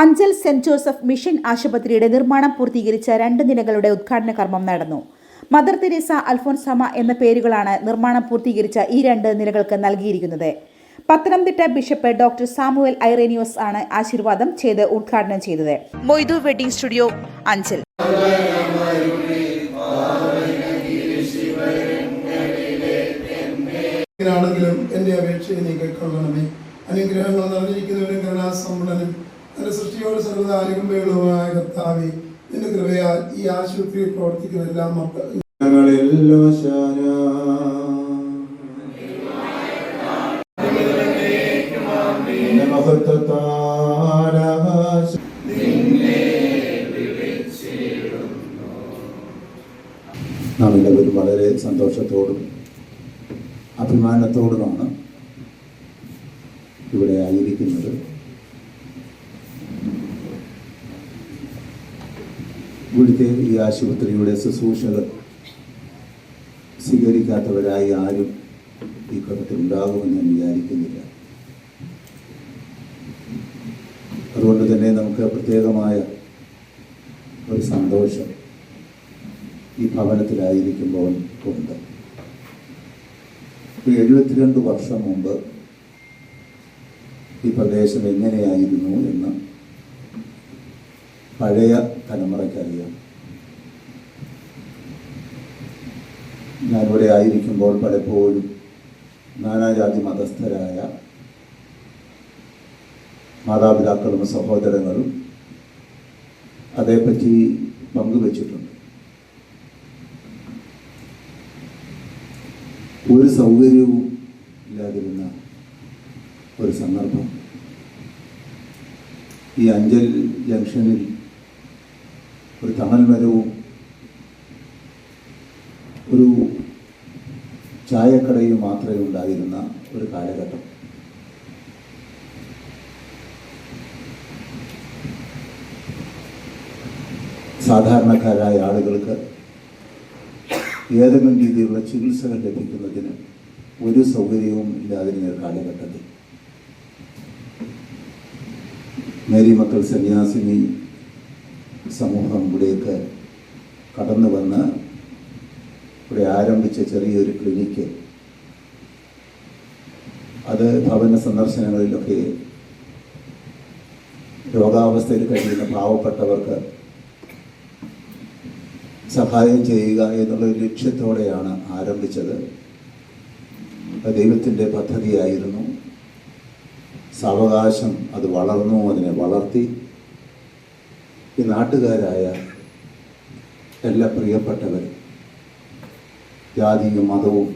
Anchal saint Joseph mission ആശുപത്രിയുടെ നിർമ്മാണം പൂർത്തീകരിച്ച രണ്ട് നിലകളുടെ ഉദ്ഘാടന കർമ്മം നടന്നു. മദർ തെരേസ അൽഫോൻസമ എന്ന പേരുകളാണ് നിർമ്മാണം പൂർത്തീകരിച്ച ഈ രണ്ട് നിലകൾക്ക് നൽകിയിരിക്കുന്നത്. Pathanamthitta bishop doctor Samuel Irenios ആണ് ആശീർവാദം ചെയ്ത് ഉദ്ഘാടനം ചെയ്തത്. Moidu wedding studio Anchal. എന്റെ അനുഗ്രഹങ്ങൾ നിറഞ്ഞിരിക്കുന്നവരും കരുണാസമ്പന്നനും തന്റെ സൃഷ്ടിയോട് സർവത അനുകമ്പയുള്ളതുമായ കർത്താവി നിന്റെ കൃപയാൽ ഈ ആശുപത്രിയിൽ പ്രവർത്തിക്കുന്ന എല്ലാ മഹത്വത്താരാകാശ നാം എല്ലാവരും വളരെ സന്തോഷത്തോടും അഭിമാനത്തോടുമാണ് ഇവിടെ ആയിരിക്കുന്നത് ഇവിടുത്തെ ഈ ആശുപത്രിയുടെ ശുശ്രൂഷകൾ സ്വീകരിക്കാത്തവരായി ആരും ഈ ഘട്ടത്തിൽ ഉണ്ടാകുമെന്ന് ഞാൻ വിചാരിക്കുന്നില്ല. അതുകൊണ്ട് തന്നെ നമുക്ക് പ്രത്യേകമായ ഒരു സന്തോഷം ഈ ഭവനത്തിലായിരിക്കുമ്പോൾ ഉണ്ട്. എഴുപത്തിരണ്ട് വർഷം മുമ്പ് ഈ പ്രദേശം എങ്ങനെയായിരുന്നു എന്ന് പഴയ തലമുറയ്ക്കറിയാം ഞാനിവിടെ ആയിരിക്കുമ്പോൾ പലപ്പോഴും നാനാജാതി മതസ്ഥരായ മാതാപിതാക്കളും സഹോദരങ്ങളും അതേപ്പറ്റി പങ്കുവച്ചിട്ടുണ്ട്. ഒരു സൗകര്യവും ഇല്ലാതിരുന്ന ഒരു സന്ദർഭം. ഈ അഞ്ചൽ ജംഗ്ഷനിൽ ഒരു തണൽ ഒരു ചായക്കടയും മാത്രമേ ഉണ്ടായിരുന്ന ഒരു കാലഘട്ടം. സാധാരണക്കാരായ ആളുകൾക്ക് ഏതെങ്കിലും രീതിയിലുള്ള ചികിത്സകൾ ലഭിക്കുന്നതിന് ഒരു സൗകര്യവും ഇല്ലാതിരുന്ന ഒരു കാലഘട്ടത്തിൽ. മേരി മക്കൾ സന്യാസിനി സമൂഹം ഇവിടേക്ക് കടന്നു വന്ന് ഇവിടെ ആരംഭിച്ച ചെറിയൊരു ക്ലിനിക്ക്. അത് ഭവന സന്ദർശനങ്ങളിലൊക്കെ രോഗാവസ്ഥയിൽ കഴിയുന്ന പാവപ്പെട്ടവർക്ക് സഹായം ചെയ്യുക എന്നുള്ള ഒരു ലക്ഷ്യത്തോടെയാണ് ആരംഭിച്ചത്. ദൈവത്തിന്റെ പദ്ധതിയായിരുന്നു. സാവകാശം അത് വളർന്നു അതിനെ വളർത്തി ഈ നാട്ടുകാരായ എല്ലാ പ്രിയപ്പെട്ടവരും ജാതിയും മതവും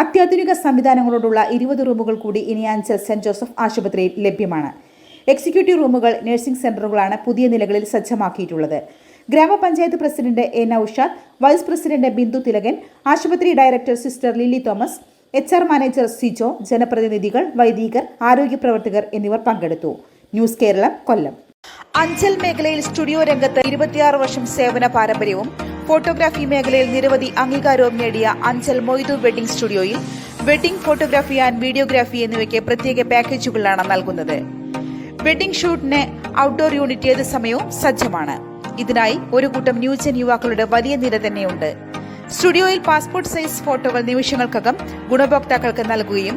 അത്യാധുനിക സംവിധാനങ്ങളോടുള്ള ഇരുപത് റൂമുകൾ കൂടി ഇനി അഞ്ചൽ സെന്റ് ജോസഫ് ആശുപത്രിയിൽ ലഭ്യമാണ്. എക്സിക്യൂട്ടീവ് റൂമുകൾ നഴ്സിംഗ് സെന്ററുകളാണ് പുതിയ നിലകളിൽ സജ്ജമാക്കിയിട്ടുള്ളത്. ഗ്രാമപഞ്ചായത്ത് president A Noushad vice president Bindu Thilakan ആശുപത്രി director sister Lilly Thomas H R manager Sijo ജനപ്രതിനിധികൾ വൈദികർ ആരോഗ്യ പ്രവർത്തകർ എന്നിവർ പങ്കെടുത്തു. ന്യൂസ് കേരളം കൊല്ലം. അഞ്ചൽ മേഖലയിൽ സ്റ്റുഡിയോ രംഗത്ത് ഇരുപത്തിയാറ് വർഷം സേവന പാരമ്പര്യവും ഫോട്ടോഗ്രാഫി മേഖലയിൽ നിരവധി അംഗീകാരവും നേടിയ അഞ്ചൽ മൊയ്തു വെഡിംഗ് സ്റ്റുഡിയോയിൽ വെഡിംഗ് ഫോട്ടോഗ്രാഫി ആൻഡ് വീഡിയോഗ്രാഫി എന്നിവയ്ക്ക് പ്രത്യേക പാക്കേജുകളാണ് നൽകുന്നത്. വെഡിംഗ് ഷൂട്ടിന് ഔട്ട്ഡോർ യൂണിറ്റ് ഏത് സമയവും സജ്ജമാണ്. ഇതിനായി ഒരു കൂട്ടം ന്യൂജൻ യുവാക്കളുടെ വലിയ നിര തന്നെയുണ്ട്. സ്റ്റുഡിയോയിൽ പാസ്പോർട്ട് സൈസ് ഫോട്ടോകൾ നിമിഷങ്ങൾക്കകം ഗുണഭോക്താക്കൾക്ക് നൽകുകയും